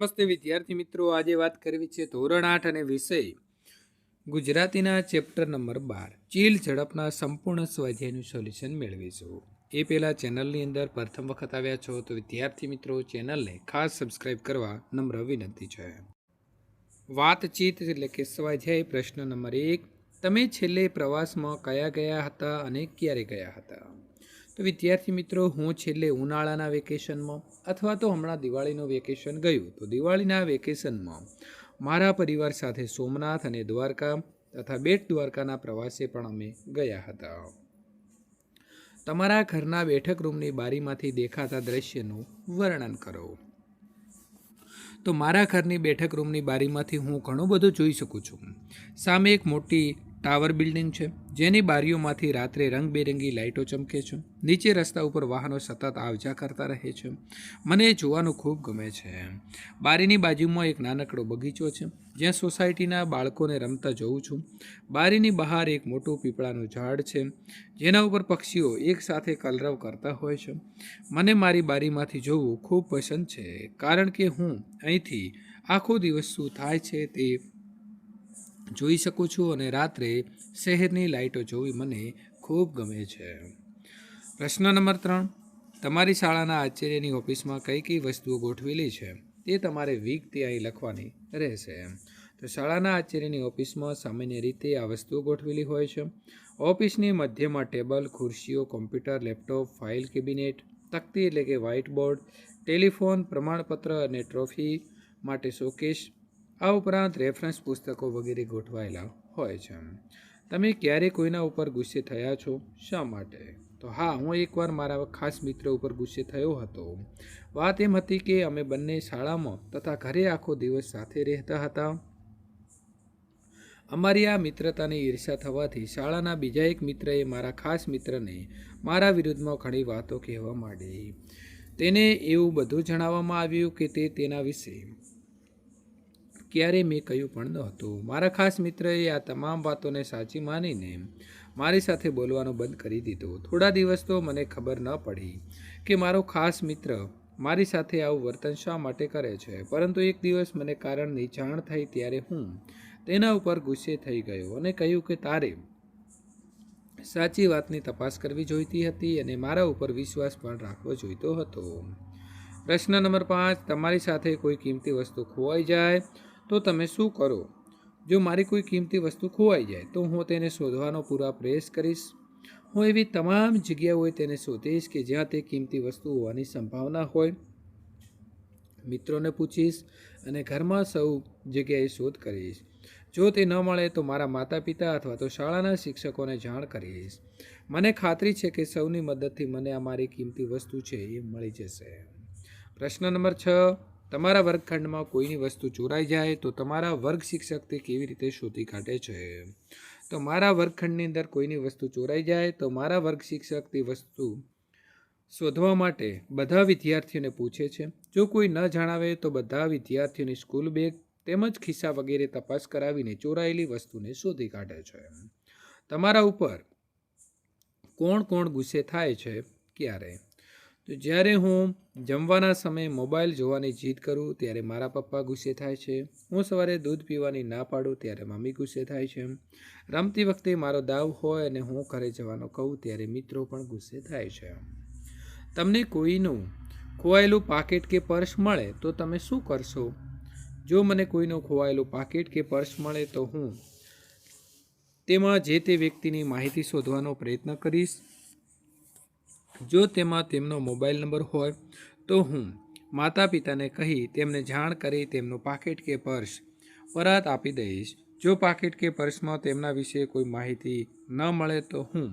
નમસ્તે વિદ્યાર્થી મિત્રો આજે વાત કરવી છે ધોરણ આઠ અને વિષય ગુજરાતીના ચેપ્ટર નંબર બાર. ચીલ ઝડપના સંપૂર્ણ સ્વાધ્યાયનું સોલ્યુશન મેળવીશું. એ પહેલાં ચેનલની અંદર પ્રથમ વખત આવ્યા છો તો વિદ્યાર્થી મિત્રો ચેનલને ખાસ સબસ્ક્રાઇબ કરવા નમ્ર વિનંતી છે. વાતચીત એટલે કે સ્વાધ્યાય પ્રશ્ન નંબર એક, તમે છેલ્લે પ્રવાસમાં કયા ગયા હતા અને ક્યારે ગયા હતા? તો વિદ્યાર્થી મિત્રો, હું છેલ્લે ઉનાળાના વેકેશનમાં અથવા તો હમણાં દિવાળીનું વેકેશન ગયું, તો દિવાળીના વેકેશનમાં મારા પરિવાર સાથે સોમનાથ અને દ્વારકા તથા બેટ દ્વારકાના પ્રવાસે પણ અમે ગયા હતા. તમારા ઘરના બેઠક રૂમની બારીમાંથી દેખાતા દ્રશ્યનું વર્ણન કરો. તો મારા ઘરની બેઠક રૂમની બારીમાંથી હું ઘણું બધું જોઈ શકું છું. સામે એક મોટી ટાવર બિલ્ડિંગ છે, જેની બારીઓમાંથી રાત્રે રંગબેરંગી લાઇટો ચમકે છે. નીચે રસ્તા ઉપર વાહનો સતત આવજા કરતા રહે છે. મને એ જોવાનું ખૂબ ગમે છે. બારીની બાજુમાં એક નાનકડો બગીચો છે, જ્યાં સોસાયટીના બાળકોને રમતા જોઉં છું. બારીની બહાર એક મોટું પીપળાનું ઝાડ છે, જેના ઉપર પક્ષીઓ એકસાથે કલરવ કરતા હોય છે. મને મારી બારીમાંથી જોવું ખૂબ પસંદ છે, કારણ કે હું અહીંથી આખો દિવસ શું થાય છે તે જોઈ શકું છું અને રાત્રે શહેરની લાઇટો જોવી મને ખૂબ ગમે છે. પ્રશ્ન નંબર ત્રણ. તમારી શાળાના આચાર્યની ઓફિસમાં કઈ કઈ વસ્તુઓ ગોઠવેલી છે? તે તમારે વીકથી અહીં લખવાની રહેશે. તો શાળાના આચાર્યની ઓફિસમાં સામાન્ય રીતે આ વસ્તુઓ ગોઠવેલી હોય છે. ઓફિસની મધ્યમાં ટેબલ, ખુરશીઓ, કોમ્પ્યુટર, લેપટોપ, ફાઇલ કેબિનેટ, તકતી એટલે કે વ્હાઇટ બોર્ડ ટેલિફોન, પ્રમાણપત્ર અને ટ્રોફી માટે શોકેશ આ ઉપરાંત રેફરન્સ પુસ્તકો વગેરે ગોઠવાયેલા હોય છે. તમે ક્યારે કોઈના ઉપર ગુસ્સે થયા છો? શા માટે? તો હા, હું એકવાર મારા ખાસ મિત્ર ઉપર ગુસ્સે થયો હતો. વાત એમ હતી કે અમે બંને શાળામાં તથા ઘરે આખો દિવસ સાથે રહેતા હતા. અમારી આ મિત્રતાની ઈર્ષા થવાથી શાળાના બીજા એક મિત્રએ મારા ખાસ મિત્રને મારા વિરુદ્ધમાં ઘણી વાતો કહેવા માંડી. તેને એવું બધું જણાવવામાં આવ્યું કે તે તેના વિશે ક્યારે મેં કહ્યું પણ નહોતું. મારા ખાસ મિત્રએ આ તમામ વાતોને સાચી માનીને મારી સાથે બોલવાનું બંધ કરી દીધું. થોડા દિવસ તો મને ખબર ન પડી કે મારો ખાસ મિત્ર મારી સાથે આવું વર્તન શા માટે કરે છે. પરંતુ એક દિવસ મને કારણની જાણ થઈ ત્યારે હું તેના ઉપર ગુસ્સે થઈ ગયો અને કહ્યું કે તારે સાચી વાતની તપાસ કરવી જોઈતી હતી અને મારા ઉપર વિશ્વાસ પણ રાખવો જોઈતો હતો. પ્રશ્ન નંબર પાંચ, તમારી સાથે કોઈ કિંમતી વસ્તુ ખોવાઈ જાય તો તમે શું કરો? જો મારી કોઈ કિંમતી વસ્તુ ખોવાઈ જાય, તો હું તેને શોધવાનો પૂરા પ્રયાસ કરીશ. હું એવી તમામ જગ્યાઓએ તેને શોધીશ કે જ્યાં તે કિંમતી વસ્તુ હોવાની સંભાવના હોય. મિત્રોને પૂછીશ અને ઘરમાં સૌ જગ્યાએ શોધ કરીશ. જો તે ન મળે, તો મારા માતા પિતા અથવા તો શાળાના શિક્ષકોને જાણ કરીશ. મને ખાતરી છે કે સૌની મદદથી મને આ મારી કિંમતી વસ્તુ છે એ મળી જશે. પ્રશ્ન નંબર છ. તમારા વર્ગખંડમાં કોઈની વસ્તુ ચોરાઈ જાય તો તમારા વર્ગ શિક્ષક તે કેવી રીતે શોધી કાઢે છે? તો મારા વર્ગખંડની અંદર કોઈની વસ્તુ ચોરાઈ જાય તો મારા વર્ગ શિક્ષક તે વસ્તુ શોધવા માટે બધા વિદ્યાર્થીઓને પૂછે છે. જો કોઈ ન જણાવે તો બધા વિદ્યાર્થીઓની સ્કૂલ બેગ તેમજ ખિસ્સા વગેરે તપાસ કરાવીને ચોરાયેલી વસ્તુને શોધી કાઢે છે. તમારા ઉપર કોણ કોણ ગુસ્સે થાય છે? ક્યારે? તો જ્યારે હું જમવાના સમયે મોબાઈલ જોવાની જીદ કરું, ત્યારે મારા પપ્પા ગુસ્સે થાય છે. હું સવારે દૂધ પીવાની ના પાડું, ત્યારે મમ્મી ગુસ્સે થાય છે. રમતી વખતે મારો દાવ હોય અને હું ઘરે જવાનો કહું, ત્યારે મિત્રો પણ ગુસ્સે થાય છે. તમને કોઈનું ખોવાયેલું પાકેટ કે પર્સ મળે, તો તમે શું કરશો? જો મને કોઈનું ખોવાયેલું પાકેટ કે પર્સ મળે, તો હું તેમાં જે તે વ્યક્તિની માહિતી શોધવાનો પ્રયત્ન કરીશ. જો તેમાં તેમનો મોબાઈલ નંબર હોય, તો હું માતા પિતાને કહી તેમને જાણ કરી તેમનું પાકીટ કે પર્સ પરત આપી દઈશ. જો પાકીટ કે પર્સમાં તેમના વિશે કોઈ માહિતી ન મળે, તો હું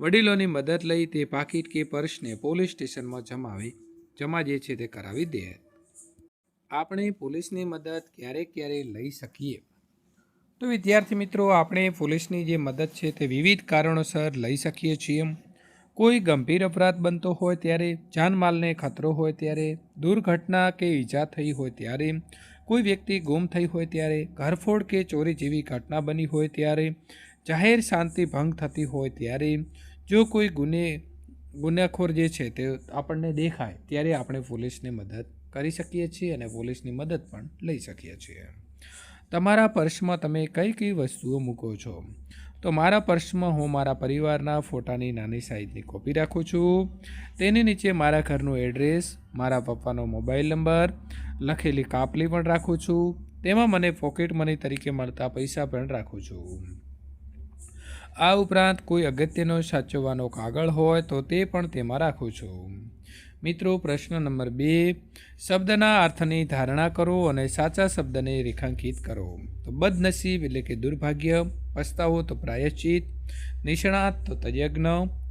વડીલોની મદદ લઈ તે પાકીટ કે પર્સને પોલીસ સ્ટેશનમાં જમાવી, જમા જે છે તે કરાવી દે. આપણે પોલીસની મદદ ક્યારેક ક્યારે લઈ શકીએ. તો વિદ્યાર્થી મિત્રો, આપણે પોલીસની જે મદદ છે તે વિવિધ કારણોસર લઈ શકીએ છીએ. કોઈ ગંભીર અપરાધ બનતો હોય ત્યારે જાનમાલને ખતરો હોય ત્યારે, દુર્ઘટના કે ઈજા થઈ હોય ત્યારે, કોઈ વ્યક્તિ ગુમ થઈ હોય ત્યારે, ઘરફોડ કે ચોરી જેવી ઘટના બની હોય ત્યારે, જાહેર શાંતિ ભંગ થતી હોય ત્યારે, જો કોઈ ગુને, ગુનેખોર જે છે તે આપણને દેખાય, ત્યારે આપણે પોલીસને મદદ કરી શકીએ છીએ અને પોલીસની મદદ પણ લઈ શકીએ છીએ. તમારા પર્સમાં તમે કઈ કઈ વસ્તુઓ મૂકો છો? તો મારા પર્સમાં હું મારા પરિવારના ફોટાની નાની સાઇઝની કોપી રાખું છું. તેની નીચે મારા ઘરનું એડ્રેસ, મારા પપ્પાનો મોબાઈલ નંબર, લખેલી કાપલી પણ રાખું છું. તેમાં મને પોકેટ મની તરીકે મળતા પૈસા પણ રાખું છું. આ ઉપરાંત કોઈ અગત્યનો સાચવવાનો કાગળ હોય તો તે પણ તેમાં રાખું છું. મિત્રો, પ્રશ્ન નંબર બે, શબ્દના અર્થની ધારણા કરો અને સાચા શબ્દને રેખાંકિત કરો. તો બદનસીબ એટલે કે દુર્ભાગ્ય. પસ્તાવો તો પ્રાયશ્ચિત. નિષ્ણાત તો તજજ્ઞ,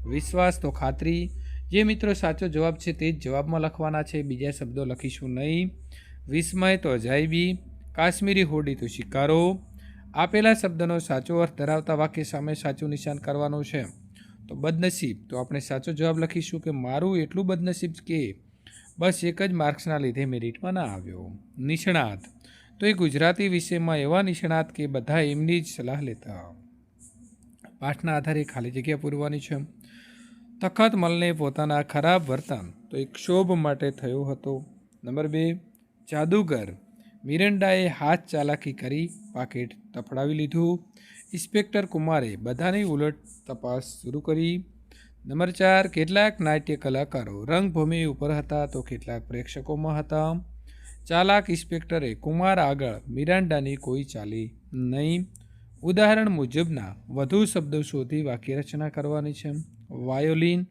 વિશ્વાસ તો ખાતરી. જે મિત્રો સાચો જવાબ છે તે જ જવાબમાં લખવાના છે, બીજા શબ્દો લખીશું નહીં. વિસ્મય તો અજાયબી, કાશ્મીરી હોડી તો શિકારો. આપેલા શબ્દનો સાચો અર્થ ધરાવતા વાક્ય સામે સાચું નિશાન કરવાનું છે. તો બદનસીબ, તો આપણે સાચો જવાબ લખીશું કે મારું એટલું બદનસીબ કે બસ એક જ માર્ક્સના લીધે મેરિટમાં ના આવ્યો. નિષ્ણાત તો એ ગુજરાતી વિષયમાં એવા નિષ્ણાત કે બધા એમની જ સલાહ લેતા. પાઠના આધારે ખાલી જગ્યા પૂરવાની છે તખત મલને પોતાના ખરાબ વર્તન તો એક ક્ષોભ માટે થયો હતો. નંબર બે, જાદુગર. મિરંડાએ હાથ ચાલાકી કરી પાકેટ તફડાવી લીધું. ઇન્સ્પેક્ટર કુમારે બધાની ઉલટ તપાસ શરૂ કરી. નંબર ચાર, કેટલાક નાટ્ય કલાકારો રંગભૂમિ ઉપર હતા તો કેટલાક પ્રેક્ષકોમાં હતા. ચાલાક ઇન્સ્પેક્ટરે કુમાર આગળ મિરાન્ડાની કોઈ ચાલી નહીં. ઉદાહરણ મુજબના વધુ શબ્દો શોધી વાક્ય રચના કરવાની છે. વાયોલિન.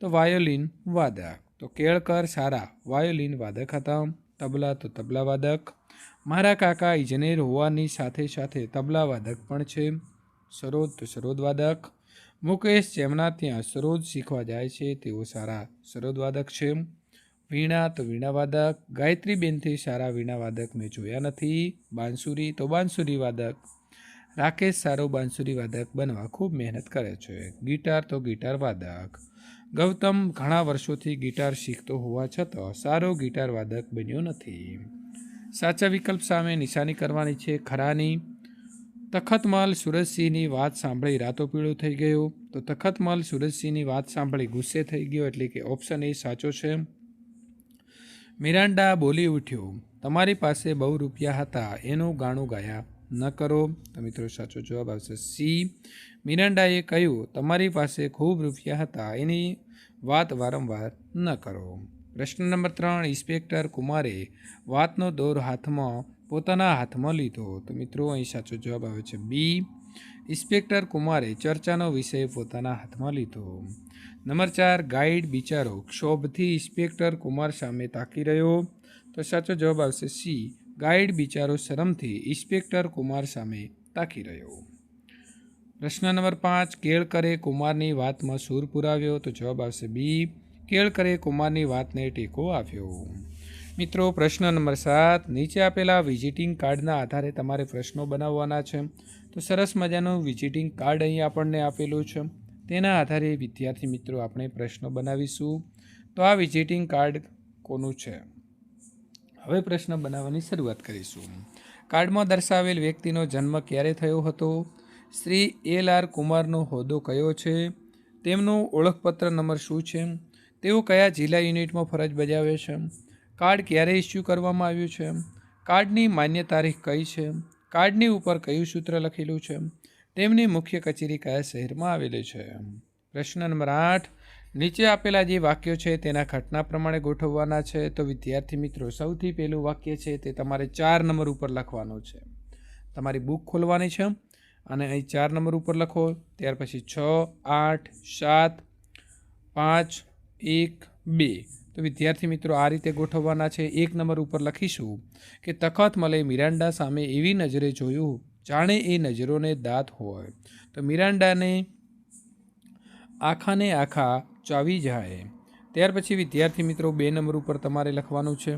તો વાયોલિન વાદક. તો કેળકર સારા વાયોલિન વાદક હતા. તબલા તો તબલા વાદક. મારા કાકા ઇજનેર હોવાની સાથે સાથે તબલા વાદક પણ છે. સરોદ તો સરોદ વાદક. મુકેશ જેમના ત્યાં સરોદ શીખવા જાય છે, તેઓ સારા સરોદ વાદક છે. વીણા તો વીણાવાદક. ગાયત્રીબેનથી સારા વીણાવાદક મેં જોયા નથી. બાંસુરી તો બાંસુરી વાદક રાકેશ સારો બાંસુરી વાદક બનવા ખૂબ મહેનત કરે છે. ગિટાર તો ગિટાર વાદક ગૌતમ ઘણા વર્ષોથી ગિટાર શીખતો હોવા છતાં સારો ગિટાર વાદક બન્યો નથી. સાચા વિકલ્પ સામે નિશાની કરવાની છે ખરાની. તખતમલ સુરજસિંહની વાત સાંભળી રાતો પીળો થઈ ગયો. તો તખતમલ સુરજસિંહની વાત સાંભળી ગુસ્સે થઈ ગયો એટલે કે ઓપ્શન એ સાચો છે. મિરાન્ડા બોલી ઉઠ્યો, તમારી પાસે બહુ રૂપિયા હતા, એનું ગાણું ગાયા ન કરો. તો મિત્રો, સાચો જવાબ આવશે સી. મિરાન્ડાએ કહ્યું, તમારી પાસે ખૂબ રૂપિયા હતા, એની વાત વારંવાર ન કરો. પ્રશ્ન નંબર ત્રણ, ઇન્સ્પેક્ટર કુમારે વાતનો દોર હાથમાં, પોતાના હાથમાં લીધો. તો મિત્રો, અહીં સાચો જવાબ આવે છે બી. ઇન્સ્પેક્ટર કુમારે ચર્ચાનો વિષય પોતાના હાથમાં લીધો. નંબર ચાર, ગાઈડ બિચારો ક્ષોભથી ઇન્સ્પેક્ટર કુમાર સામે તાકી રહ્યો. તો સાચો જવાબ આવશે સી, ગાઈડ બિચારો શરમથી ઇન્સ્પેક્ટર કુમાર સામે તાકી રહ્યો. પ્રશ્ન નંબર પાંચ, કેળકરે કુમારની વાતમાં સૂર પુરાવ્યો? તો જવાબ આવશે બી, કેળકરે કુમારની વાતને ટેકો આપ્યો. મિત્રો, પ્રશ્ન નંબર સાત, નીચે આપેલા વિઝિટિંગ કાર્ડના આધારે તમારે પ્રશ્નો બનાવવાના છે. તો સરસ મજાનું વિઝિટિંગ કાર્ડ અહીં આપણને આપેલું છે. તેના આધારે વિદ્યાર્થી મિત્રો, આપણે પ્રશ્નો બનાવીશું. તો આ વિઝિટિંગ કાર્ડ કોનું છે? હવે પ્રશ્ન બનાવવાની શરૂઆત કરીશું. કાર્ડમાં દર્શાવેલ વ્યક્તિનો જન્મ ક્યારે થયો હતો? શ્રી એલ આર કુમારનો હોદ્દો કયો છે? તેમનું ઓળખપત્ર નંબર શું છે? તેઓ કયા જિલ્લા યુનિટમાં ફરજ બજાવે છે? કાર્ડ ક્યારે ઇસ્યુ કરવામાં આવ્યું છે? કાર્ડની માન્ય તારીખ કઈ છે? કાર્ડની ઉપર કયું સૂત્ર લખેલું છે? તેમની મુખ્ય કચેરી કયા શહેરમાં આવેલી છે? પ્રશ્ન નંબર આઠ. નીચે આપેલા જે વાક્યો છે તેના ઘટના પ્રમાણે ગોઠવવાના છે. તો વિદ્યાર્થી મિત્રો, સૌથી પહેલું વાક્ય છે તે તમારે ચાર નંબર ઉપર લખવાનું છે. તમારી બુક ખોલવાની છે અને અહીં ચાર નંબર ઉપર લખો. ત્યાર પછી છ, આઠ, સાત, પાંચ, એક, બે. તો વિદ્યાર્થી મિત્રો, આ રીતે ગોઠવવાના છે. એક નંબર ઉપર લખીશું કે તખત મલે મિરાન્ડા સામે એવી નજરે જોયું, જાણે એ નજરોને દાંત હોય. તો મિરાન્ડાને આખાને આખા ચાવી જાય. ત્યાર પછી વિદ્યાર્થી મિત્રો, બે નંબર ઉપર તમારે લખવાનું છે.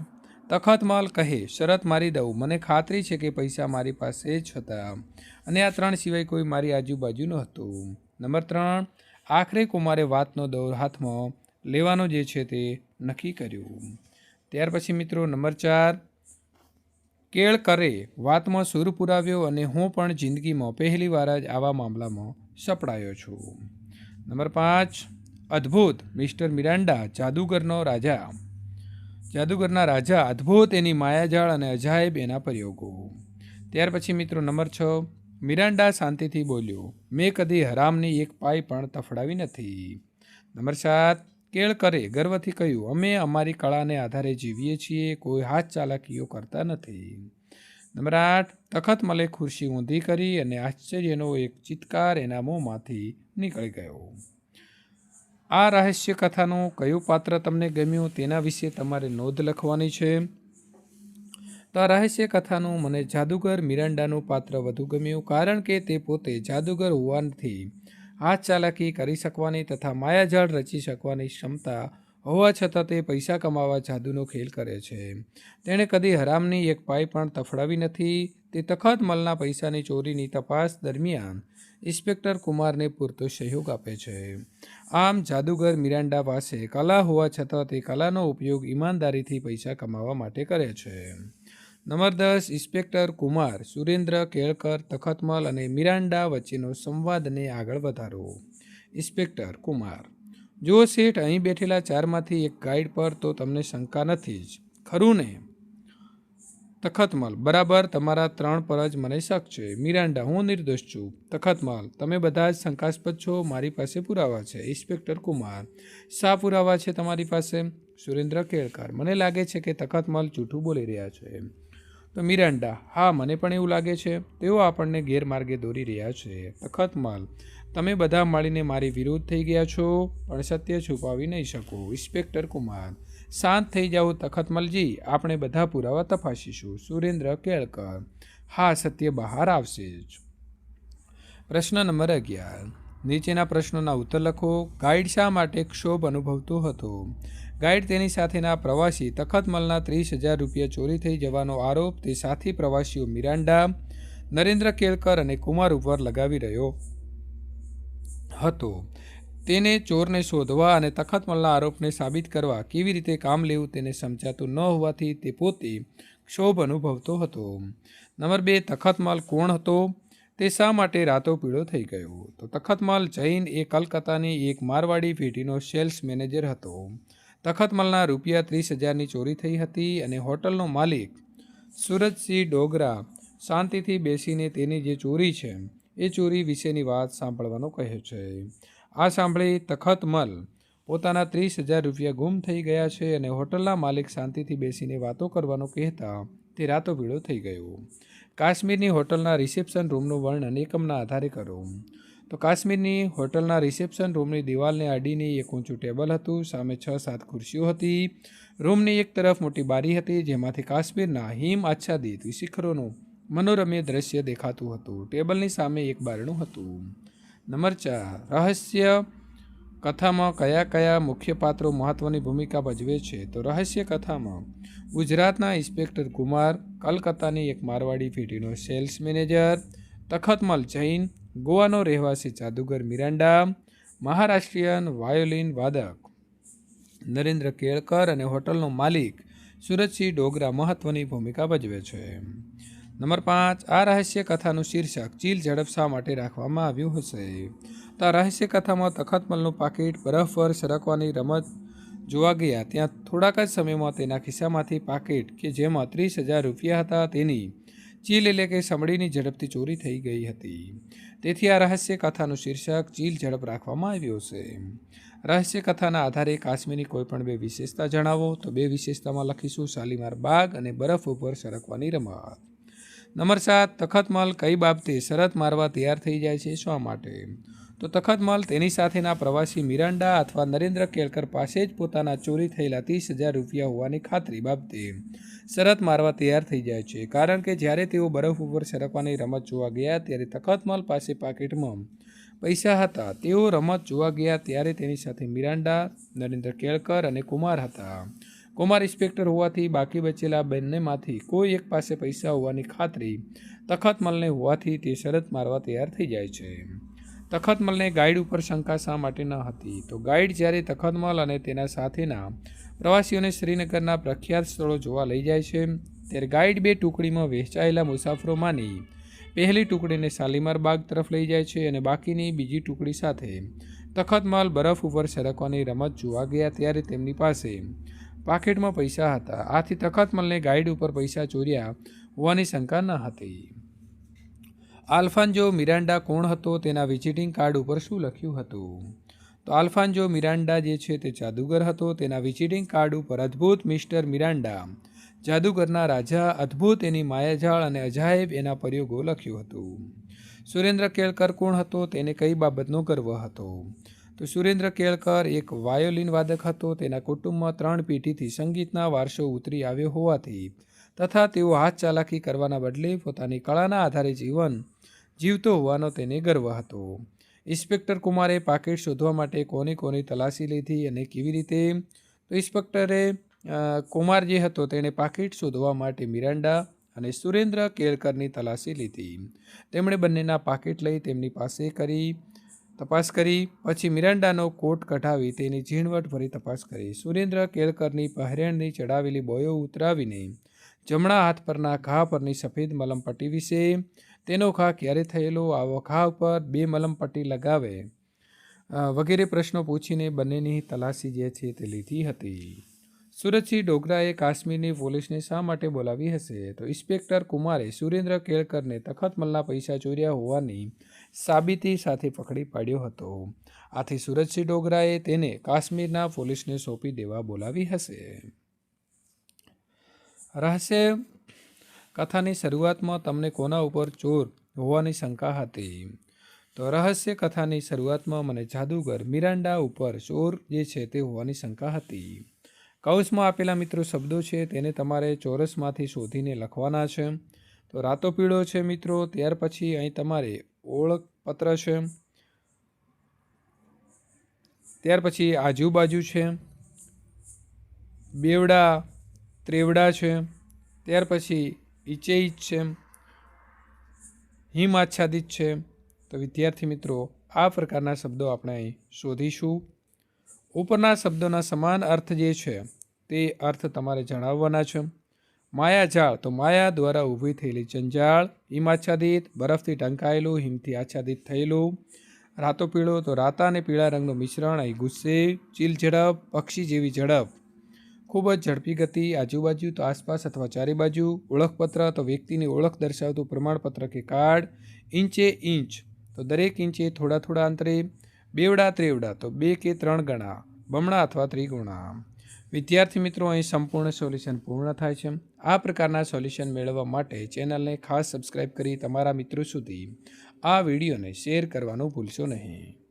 તખતમાલ કહે, શરત મારી દઉં. મને ખાતરી છે કે પૈસા મારી પાસે જ હતા. અને આ ત્રણ સિવાય કોઈ મારી આજુબાજુ નહોતું હતું. નંબર ત્રણ, આખરે કુમારે વાતનો દોર હાથમાં લેવાનો જે છે તે નક્કી કર્યું. ત્યાર પછી મિત્રો નંબર ચાર, કેળ કરે, વાતમાં સૂર પુરાવ્યો અને હું પણ જિંદગીમાં પહેલી વાર જ આવા મામલામાં સપડાયો છું. નંબર પાંચ, અદ્ભુત, મિસ્ટર મિરાન્ડા જાદુગરનો રાજા. જાદુગરના રાજા અદ્ભુત એની માયાજાળ અને અજાયબ એના પ્રયોગો. ત્યાર પછી મિત્રો નંબર છ મિરાન્ડા શાંતિથી બોલ્યો, મેં કદી હરામની એક પાઈ પણ તફડાવી નથી. નંબર સાત કેળકરે ગર્વથી કહ્યું, અમે અમારી કળાને આધારે જીવીએ છીએ, કોઈ હાથ ચાલાકીઓ કરતા નથી. નંબર આઠ તખતમલે ખુરશી ઊંધી કરી અને આશ્ચર્યનો એક ચિત્કાર એના મોંમાંથી નીકળી ગયો. આ રહસ્ય કથાનું કયું પાત્ર તમને ગમ્યું તેના વિશે તમારે નોંધ લખવાની છે? તો આ રહસ્ય કથાનું મને જાદુગર મિરાન્ડાનું પાત્ર વધુ ગમ્યું કારણ કે તે પોતે જાદુગર હોવાથી હાથ ચાલાકી કરી શકવાની તથા માયાજાળ રચી શકવાની ક્ષમતા હોવા છતાં તે પૈસા કમાવા જાદુનો ખેલ કરે છે. તેણે કદી હરામની એક પાઈ પણ તફડાવી નથી. તે તખત મલના પૈસાની ચોરીની તપાસ દરમિયાન ઇન્સ્પેક્ટર કુમારને પૂરતો સહયોગ આપે છે. આમ જાદુગર મિરાન્ડા પાસે કલા હોવા છતાં તે કલાનો ઉપયોગ ઈમાનદારીથી પૈસા કમાવા માટે કરે છે. નંબર દસ ઇન્સ્પેક્ટર કુમાર, સુરેન્દ્ર કેળકર, તખતમલ અને મિરાન્ડા વચ્ચેનો સંવાદને આગળ વધારો. ઇન્સ્પેક્ટર કુમાર, જો શેઠ અહીં બેઠેલા ચારમાંથી એક ગાઈડ પર તો તમને શંકા નથી જ. ખરું ને? તખતમલ, બરાબર, તમારા ત્રણ પર જ મને શક છે. મિરાન્ડા હું નિર્દોષ છું. તખતમલ, તમે બધા જ શંકાસ્પદ છો, મારી પાસે પુરાવા છે. ઇન્સ્પેક્ટર કુમાર, શા પુરાવા છે તમારી પાસે? સુરેન્દ્ર કેળકર, મને લાગે છે કે તખતમલ જૂઠું બોલી રહ્યા છે. તો મિરાન્ડા હા, મને પણ એવું લાગે છે, તેઓ આપણને ગેરમાર્ગે દોરી રહ્યા છે. તખતમલ તમે બધા મળીને મારી વિરુદ્ધ થઈ ગયા છો, પણ સત્ય છુપાવી નહીં શકો. ઇન્સ્પેક્ટર કુમાર, શાંત થઈ જાઓ તખતમલજી આપણે બધા પુરાવા તપાસીશું. સુરેન્દ્ર કેળકર, હા, સત્ય બહાર આવશે જ. પ્રશ્ન નંબર અગિયાર, નીચેના પ્રશ્નોના ઉત્તર લખો. ગાઈડ શા માટે ક્ષોભ અનુભવતો હતો? ગાઈડ તેની સાથેના પ્રવાસી તખતમલના ત્રીસ હજાર રૂપિયા ચોરી થઈ જવાનો આરોપ, તે સાથી પ્રવાસીઓ મિરાન્ડા નરેન્દ્ર કેળકર અને કુમાર ઉપર લગાવી રહ્યો હતો. તેને ચોરને શોધવા અને તખતમલના આરોપને સાબિત કરવા કેવી રીતે કામ લેવું તેને સમજાતું ન હોવાથી તે પોતે ક્ષોભ અનુભવતો હતો. નંબર બે, તખતમલ કોણ હતો? તે શા માટે રાતો પીળો થઈ ગયો? તો તખતમલ જૈન એ કલકત્તાની એક મારવાડી પેઢીનો સેલ્સ મેનેજર હતો. તખતમલના રૂપિયા ત્રીસ હજારની ચોરી થઈ હતી અને હોટલનો માલિક સુરજસિંહ ડોગરા શાંતિથી બેસીને તેની જે ચોરી છે, એ ચોરી વિશેની વાત સાંભળવાનો કહે છે. આ સાંભળી તખતમલ પોતાના ત્રીસ હજાર રૂપિયા ગુમ થઈ ગયા છે અને હોટલના માલિક શાંતિથી બેસીને વાતો કરવાનું કહેતા તે રાતો પીળો થઈ ગયો. કાશ્મીરની હોટલના રિસેપ્શન રૂમનું વર્ણન એકમના આધારે કરો. તો કાશ્મીરની હોટલના રિસેપ્શન રૂમની દિવાલને અડીને એક ઊંચું ટેબલ હતું, સામે છ સાત ખુરશીઓ હતી. રૂમની એક તરફ મોટી બારી હતી, જેમાંથી કાશ્મીરના હિમ આચ્છાદિત શિખરોનું મનોરમ્ય દ્રશ્ય દેખાતું હતું. ટેબલની સામે એક બારણું હતું. નંબર ચાર, રહસ્ય કથામાં કયા કયા મુખ્ય પાત્રો મહત્ત્વની ભૂમિકા ભજવે છે? તો રહસ્ય કથામાં, ગુજરાતના ઇન્સ્પેક્ટર કુમાર કલકત્તાની એક મારવાડી પેઢીનો સેલ્સ મેનેજર, તખતમલ જૈન ગોવાનો રહેવાસી જાદુગર મિરાન્ડા મહારાષ્ટ્રીયન વાયોલિન વાદક, નરેન્દ્ર કેળકર અને હોટલનો માલિક સુરજસિંહ ડોગરા મહત્ત્વની ભૂમિકા ભજવે છે. નંબર પાંચ, આ રહસ્ય કથાનું શીર્ષક ચીલ ઝડપશા માટે રાખવામાં આવ્યું હશે. તો આ રહસ્ય કથામાં તખતમલનું પાકીટ, બરફ પર સરકવાની રમત જોવા ગયા, ત્યાં થોડાક જ સમયમાં તેના ખિસ્સામાંથી પાકીટ કે જેમાં ત્રીસ હજાર રૂપિયા હતા તેની ચીલ એટલે કે સમડીની ઝડપથી ચોરી થઈ ગઈ હતી. તેથી આ રહસ્ય કથાનું શીર્ષક ચીલ ઝડપ રાખવામાં આવ્યું છે. રહસ્ય કથાના આધારે કાશ્મીરની કોઈ પણ બે વિશેષતા જણાવો તો બે વિશેષતામાં લખીશું શાલીમાર બાગ અને બરફ ઉપર સરકવાની રમત. નંબર સાત, તખતમલ કઈ બાબતે શરત મારવા તૈયાર થઈ જાય છે? શા માટે? તો તખતમલ તેની સાથેના પ્રવાસી મિરાન્ડા અથવા નરેન્દ્ર કેળકર પાસે જ પોતાના ચોરી થયેલા ત્રીસ હજાર રૂપિયા હોવાની ખાતરી બાબતે શરત મારવા તૈયાર થઈ જાય છે. કારણ કે જ્યારે તેઓ બરફ ઉપર સરકવાની રમત જોવા ગયા ત્યારે તખતમલ પાસે પાકીટમાં પૈસા હતા. તેઓ રમત જોવા ગયા ત્યારે તેની સાથે મિરાન્ડા નરેન્દ્ર કેળકર અને કુમાર હતા. કુમાર ઇન્સ્પેક્ટર હોવાથી બાકી બચેલા બંનેમાંથી કોઈ એક પાસે પૈસા હોવાની ખાતરી તખતમલને હોવાથી તે શરત મારવા તૈયાર થઈ જાય છે. તખતમલને ગાઈડ ઉપર શંકા શા માટે ન હતી? તો ગાઈડ જ્યારે તખતમલ અને તેના સાથેના પ્રવાસીઓને શ્રીનગરના પ્રખ્યાત સ્થળો જોવા લઈ જાય છે, ત્યારે ગાઈડ બે ટુકડીમાં વહેંચાયેલા મુસાફરોમાંની પહેલી ટુકડીને શાલીમાર બાગ તરફ લઈ જાય છે અને બાકીની બીજી ટુકડી સાથે તખતમલ બરફ ઉપર સરકવાની રમત જોવા ગયા ત્યારે તેમની પાસે પાકેટમાં પૈસા હતા. આથી તખતમલને ગાઈડ ઉપર પૈસા ચોર્યા હોવાની શંકા ન હતી. આલ્ફાન્જો મિરાન્ડા કોણ હતો તેના વિઝિટિંગ કાર્ડ ઉપર શું લખ્યું હતું? તો આલ્ફાન્જો મિરાન્ડા જે છે તે જાદુગર હતો. તેના વિઝિટિંગ કાર્ડ ઉપર અદ્ભુત મિસ્ટર મિરાન્ડા જાદુગરના રાજા અદ્ભુત એની માયાજાળ અને અજાયબ એના પ્રયોગો લખ્યું હતું. સુરેન્દ્ર કેળકર કોણ હતો? તેને કઈ બાબતનો ગર્વ હતો? તો સુરેન્દ્ર કેળકર એક વાયોલિન વાદક હતો. તેના કુટુંબમાં ત્રણ પેઢીથી સંગીતના વારસો ઉતરી આવ્યો હોવાથી તથા તેઓ હાથ ચાલાકી કરવાના બદલે પોતાની કળાના આધારે જીવન જીવતો હોવાનો તેને ગર્વ હતો. ઇન્સ્પેક્ટર કુમારે પાકીટ શોધવા માટે કોની કોની તલાશી લીધી અને કેવી રીતે? તો ઇન્સ્પેક્ટરે કુમાર જે હતો તેણે પાકીટ શોધવા માટે મિરાન્ડા અને સુરેન્દ્ર કેળકરની તલાશી લીધી. તેમણે બંનેના પાકીટ લઈ તેમની પાસે કરી, તપાસ કરી, પછી મિરાન્ડાનો કોટ કઢાવી તેની ઝીણવટ ભરી તપાસ કરી. સુરેન્દ્ર કેળકરની પહેરણની ચડાવેલી બોયો ઉતરાવીને જમણા હાથ પરના ઘા પરની સફેદ મલમપટ્ટી વિશે, તેનો ઘા ક્યારે થયેલો, આવો ઘા ઉપર બે મલમપટ્ટી લગાવે વગેરે પ્રશ્નો પૂછીને બંનેની તલાશી જે છે તે લીધી હતી. સુરતસિંહ ડોગરાએ કાશ્મીરની પોલીસને શા માટે બોલાવી હશે? તો ઇન્સ્પેક્ટર કુમારે સુરેન્દ્ર કેળકરને તખતમલના પૈસા ચોર્યા હોવાની સાબિતી સાથે પકડી પાડ્યો હતો. આથી સુરતસિંહ ડોગરાએ તેને કાશ્મીરના પોલીસને સોંપી દેવા બોલાવી હશે. રહસ્ય કથાની શરૂઆતમાં તમને કોના ઉપર ચોર હોવાની શંકા હતી? તો રહસ્ય કથાની શરૂઆતમાં મને જાદુગર મિરાન્ડા ઉપર ચોર જે છે તે હોવાની શંકા હતી. કૌશમાં આપેલા મિત્રો શબ્દો છે તેને તમારે ચોરસમાંથી શોધીને લખવાના છે. તો રાતો પીળો છે મિત્રો, ત્યાર પછી અહીં તમારે ઓળખપત્ર છે. ત્યાર પછી આજુબાજુ છે. બેવડા ત્રેવડા છે, ત્યાર પછી ઈચેઈચ છે, હિમ આચ્છાદિત છે. તો વિદ્યાર્થી મિત્રો, આ પ્રકારના શબ્દો આપણે અહીં શોધીશું. ઉપરના શબ્દોના સમાન અર્થ જે છે, તે અર્થ તમારે જણાવવાના છે. માયાજાળ તો માયા દ્વારા ઊભી થયેલી જંજાળ, હિમ આચ્છાદિત, બરફથી ઢંકાયેલું, હિમથી આચ્છાદિત થયેલું. રાતો પીળો, તો રાતા અને પીળા રંગનું મિશ્રણ, અહીં ગુસ્સે, ચીલ ઝડપ, પક્ષી જેવી ઝડપ. ખૂબ જ ઝડપી ગતિ, આજુબાજુ તો આસપાસ અથવા ચારે બાજુ ઓળખપત્ર તો વ્યક્તિની ઓળખ દર્શાવતું પ્રમાણપત્ર કે કાર્ડ ઇંચે ઇંચ. તો દરેક ઇંચે થોડા થોડા અંતરે બેવડા ત્રેવડા તો બે કે ત્રણ ગણા, બમણા અથવા ત્રિગુણા. વિદ્યાર્થી મિત્રો, અહીં સંપૂર્ણ સોલ્યુશન પૂર્ણ થાય છે. આ પ્રકારના સોલ્યુશન મેળવવા માટે ચેનલને ખાસ સબસ્ક્રાઇબ કરી તમારા મિત્રો સુધી આ વિડીયોને શેર કરવાનું ભૂલશો નહીં.